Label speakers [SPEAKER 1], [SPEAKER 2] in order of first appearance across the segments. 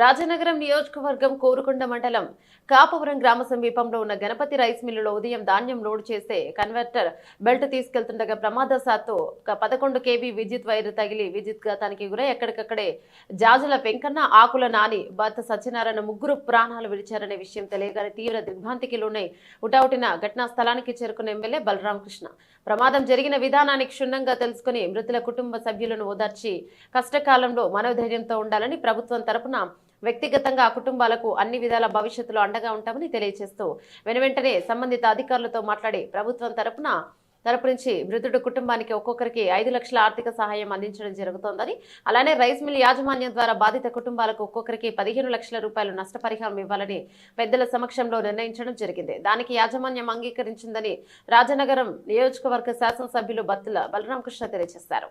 [SPEAKER 1] రాజనగరం నియోజకవర్గం కోరుకొండ మండలం కాపవరం గ్రామ సమీపంలో ఉన్న గణపతి రైస్ మిల్లులో ఉదయం ధాన్యం లోడ్ చేసే కన్వర్టర్ బెల్ట్ తీసుకెళ్తుండగా ప్రమాదశాత్తు పదకొండు కేవీ విద్యుత్ వైర్ తగిలి విద్యుత్ ఘాతానికి గురై ఎక్కడికక్కడే జాజుల వెంకన్న ఆకుల నాని భర్త సత్యనారాయణ ముగ్గురు ప్రాణాలు విడిచారనే విషయం తెలియగానే తీవ్ర దిగ్భ్రాంతికి లోనై ఉటావుటిన ఘటనా స్థలానికి చేరుకున్న ఎమ్మెల్యే బలరామకృష్ణ. ప్రమాదం జరిగిన విధానాన్ని క్షుణ్ణంగా తెలుసుకుని మృతుల కుటుంబ సభ్యులను ఓదార్చి కష్టకాలంలో మనోధైర్యంతో ఉండాలని ప్రభుత్వం తరపున వ్యక్తిగతంగా ఆ కుటుంబాలకు అన్ని విధాల భవిష్యత్తులో అండగా ఉంటామని తెలియజేస్తూ వెనువెంటనే సంబంధిత అధికారులతో మాట్లాడి ప్రభుత్వం తరపున తరపు నుంచి మృతుడు కుటుంబానికి ఒక్కొక్కరికి ఐదు లక్షల ఆర్థిక సహాయం అందించడం జరుగుతోందని అలానే రైస్ మిల్ యాజమాన్యం ద్వారా బాధిత కుటుంబాలకు ఒక్కొక్కరికి పదిహేను లక్షల రూపాయలు నష్టపరిహారం ఇవ్వాలని పెద్దల సమక్షంలో నిర్ణయించడం జరిగింది దానికి యాజమాన్యం అంగీకరించిందని రాజనగరం నియోజకవర్గ శాసనసభ్యులు బత్తుల బలరామకృష్ణ తెలియజేశారు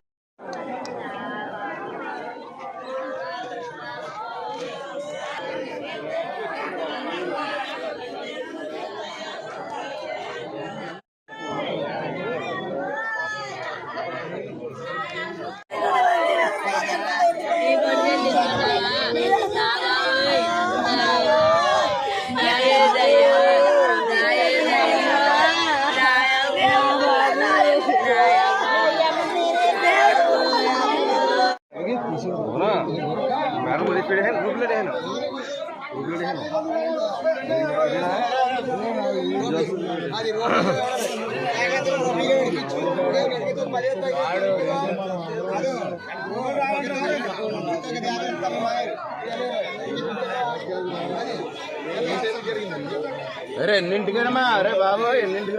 [SPEAKER 2] అరే ఎన్నింటికమ్మా అరే బాబు ఎన్నింటికి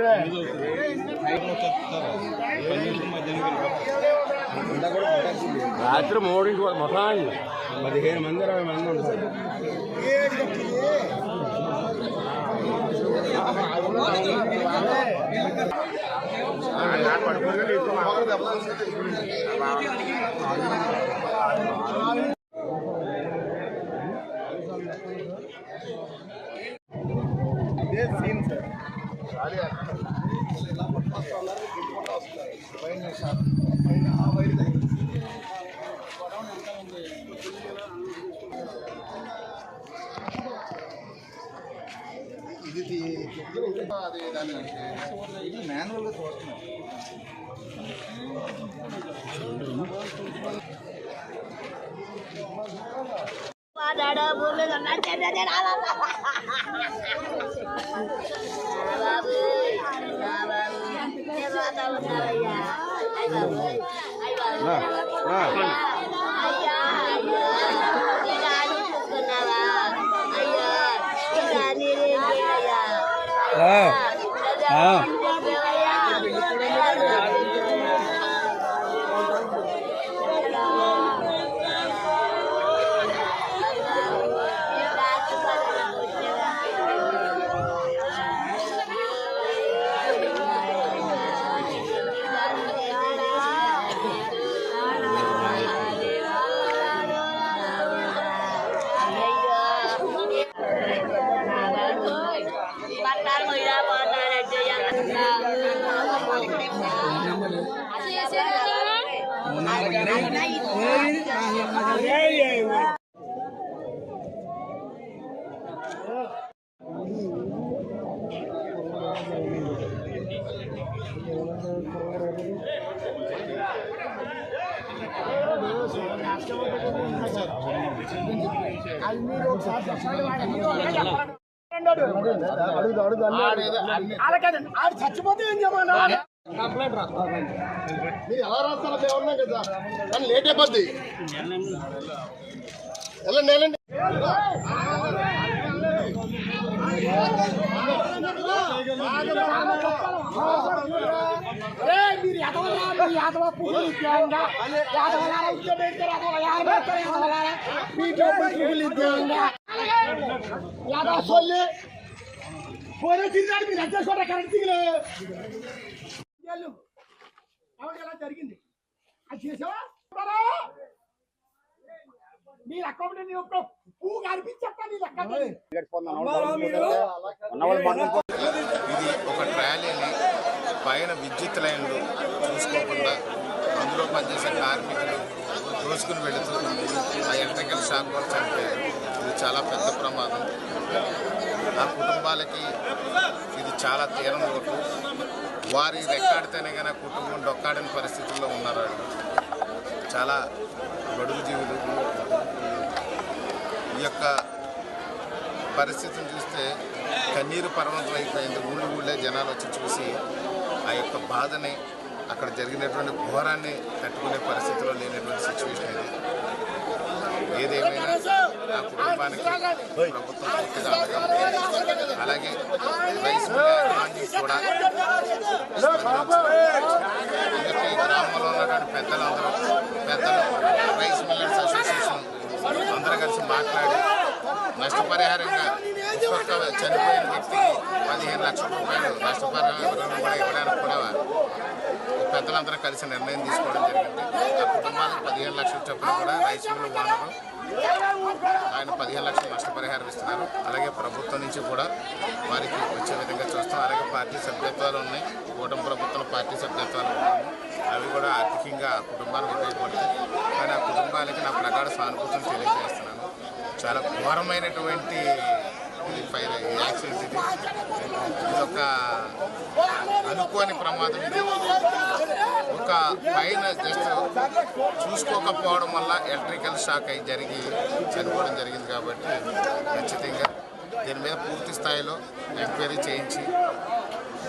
[SPEAKER 2] రాత్రి మూడింటి మొత్తం పదిహేను మంది ఇరవై మంది ఉంటారు.
[SPEAKER 3] వాడాడో భూమి కొన్నా చెడ్డ జనాలా బాబు నా బాబు 啊
[SPEAKER 4] 你 చచ్చిపోతే ఏం చేయమన్నా మీరు ఎలా రాస్తారో కదా కానీ లేట్ అయిపోద్ది వెళ్ళండి వెళ్ళండి
[SPEAKER 5] మీరు మీ ఎదవ పువ్వులు ఇద్దాంగా ఎదవలా ఉద్యోగం పెడతారు ఎదవ యారు పెడతారు ఎదవలా మీ డబ్బులు పువ్వులు ఇద్దాంగా ఎదవ సొల్లి పోనీ తిరిగాడు మీరు అడ్జస్ట్ కరెక్ట్ దిగులు ఎలా జరిగింది. అది చేసావా? నీ అకౌంట్ నీ పువ్వు కనిపించక్క నీ లెక్క?
[SPEAKER 6] ఇది ఒక ట్రాలీని పైన విద్యుత్ లైన్లు చూసుకోకుండా అందులో పనిచేసే కార్మికులు దోసుకుని వెళుతూ ఆ ఎలక్ట్రికల్ షాక్ వర్క్స్ చనిపోయారు ఇది చాలా పెద్ద ప్రమాదం. ఆ కుటుంబాలకి ఇది చాలా తీరం లోటు. వారి రెక్కాడితేనే కానీ కుటుంబం డొక్కాడని పరిస్థితుల్లో ఉన్నారు? చాలా బడుగు జీవులు. ఈ యొక్క పరిస్థితిని చూస్తే కన్నీరు పర్వతం అయిపోయింది. ఊళ్ళు ఊళ్ళే జనాలు వచ్చి చూసి ఆ యొక్క బాధని అక్కడ జరిగినటువంటి ఘోరాన్ని తట్టుకునే పరిస్థితిలో లేనటువంటి సిచ్యువేషన్ ఇది. ఏదేమైనా ఆ కుటుంబానికి ప్రభుత్వం పూర్తిగా అలాగే రైస్ కూడా ఎందుకంటే గ్రామంలో ఉన్నటువంటి పెద్దలందరూ పెద్దలు రైస్ మిల్లర్స్ అసోసియేషన్ అందరూ కలిసి మాట్లాడి నష్టపరిహారంగా ఒక్కొక్క చనిపోయిన వ్యక్తికి పదిహేను లక్షల రూపాయలు నష్టపరిహారం కూడా ఇవ్వడానికి కూడా పెద్దలందరూ కలిసి నిర్ణయం తీసుకోవడం జరిగింది. ఆ కుటుంబాలకు పదిహేను లక్షలు చొప్పున కూడా రైస్ మిల్లు ఓనరు ఆయన పదిహేను లక్షలు నష్టపరిహారం ఇస్తున్నారు. అలాగే ప్రభుత్వం నుంచి కూడా వారికి వచ్చే విధంగా చూస్తాం. అలాగే పార్టీ సభ్యత్వాలు ఉన్నాయి. కూటమి ప్రభుత్వం పార్టీ సభ్యత్వాలు ఉన్నాయి. అవి కూడా ఆర్థికంగా కుటుంబానికి ఉపయోగపడతాయి. కానీ ఆ కుటుంబానికి నా ప్రగాఢ సానుభూతిని తెలియజేస్తున్నాను. చాలా ఘోరమైనటువంటి ఫైర్ ఈ యాక్సిడెంట్ ఇది ఒక అనుకోని ప్రమాదం ఇది. ఒక పైన జస్ట్ చూసుకోకపోవడం వల్ల ఎలక్ట్రికల్ షాక్ అయి జరిగి చనిపోవడం జరిగింది కాబట్టి ఖచ్చితంగా దీని మీద పూర్తి స్థాయిలో ఎంక్వైరీ చేయించి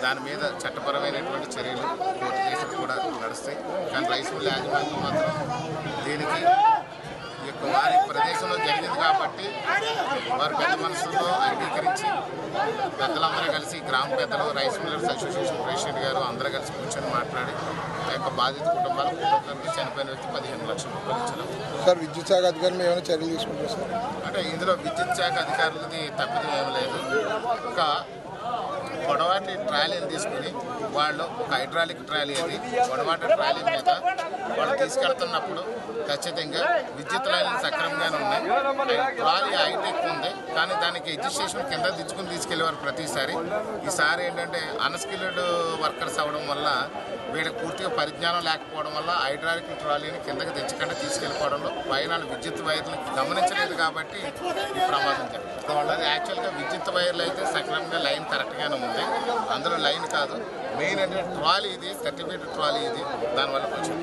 [SPEAKER 6] దాని మీద చట్టపరమైనటువంటి చర్యలు కోర్టు కేసులు కూడా నడుస్తాయి. కానీ రైస్ మిల్ యాజమాన్యం మాత్రం దీనికి వారి ప్రదేశంలో జరిగింది కాబట్టి వారి పెద్ద మనసులో అంగీకరించి పెద్దలందరూ కలిసి గ్రామ పెద్దలు రైస్ మిల్లర్స్ అసోసియేషన్ ప్రెసిడెంట్ గారు అందరూ కలిసి కూర్చొని మాట్లాడి ఆ యొక్క బాధిత కుటుంబాలకు ఒక్కొక్కరికి చనిపోయిన వ్యక్తి పదిహేను లక్షల రూపాయలు ఇచ్చడం
[SPEAKER 7] సార్ విద్యుత్ శాఖ అధికారులు ఏమైనా చర్యలు తీసుకుంటారు సార్?
[SPEAKER 6] అంటే ఇందులో విద్యుత్ శాఖ అధికారులది తప్పిదం ఏమి లేదు. ఒక పొడవాటి ట్రాలీని తీసుకుని వాళ్ళు ఒక హైడ్రాలిక్ ట్రాలీ అది పొడవాటి ట్రాలీ మీద వాళ్ళు తీసుకెళ్తున్నప్పుడు ఖచ్చితంగా విద్యుత్ లైన్లు సక్రమంగానే ఉన్నాయి. ట్రాలీ హైటెక్ ఉంది. కానీ దానికి రిజిస్ట్రేషన్ కింద దించుకుని తీసుకెళ్ళేవారు ప్రతిసారి. ఈసారి ఏంటంటే అన్స్కిల్డ్ వర్కర్స్ అవ్వడం వల్ల వీళ్ళకి పూర్తిగా పరిజ్ఞానం లేకపోవడం వల్ల హైడ్రాలిక్ ట్రాలీని కిందకి తెచ్చకుండా తీసుకెళ్ళిపోవడంలో పైన విద్యుత్ వైర్లు గమనించలేదు కాబట్టి ఈ ప్రమాదం జరిగింది. యాక్చువల్గా విద్యుత్ వైర్లు అయితే సక్రమంగా లైన్ కరెక్ట్గానే ఉంది. అందులో లైన్ కాదు. మెయిన్ అంటే ట్రాలీ ఇది థర్టీ ఫీట్ ట్రాలీ ఇది. దానివల్ల కొంచెం